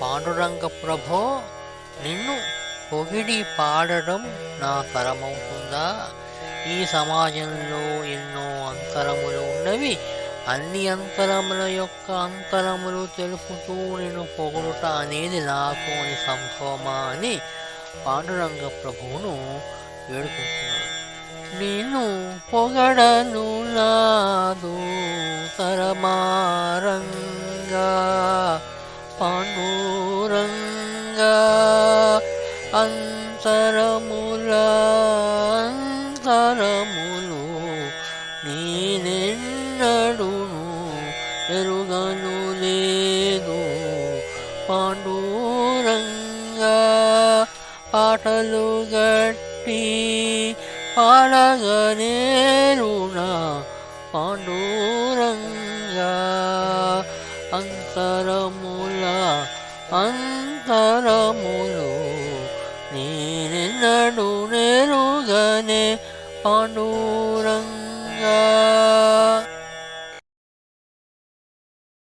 పాండురంగ ప్రభో నిన్ను పొగిడి పాడడం నా తరమవుతుందా ఈ సమాజంలో ఎన్నో అంతరములు ఉన్నవి. అన్ని అంతరముల యొక్క అంతరములు తెలుపుతూ నేను పొగుడుట అనేది నాకు అని సంభవమా అని పాండురంగ ప్రభువును వేడుకుంటున్నాను నేను పొగడను నాదు తరమారంగా పాండురంగా అంతరముల అంతరములు నేనెన్నడును ఎరుగను లేదు పాండురంగా పాటలు గట్టి పాడగనేరునా పాండురంగా అంతరముల అంతరములు నేనెన్నడు నెరుగనే పాండురంగా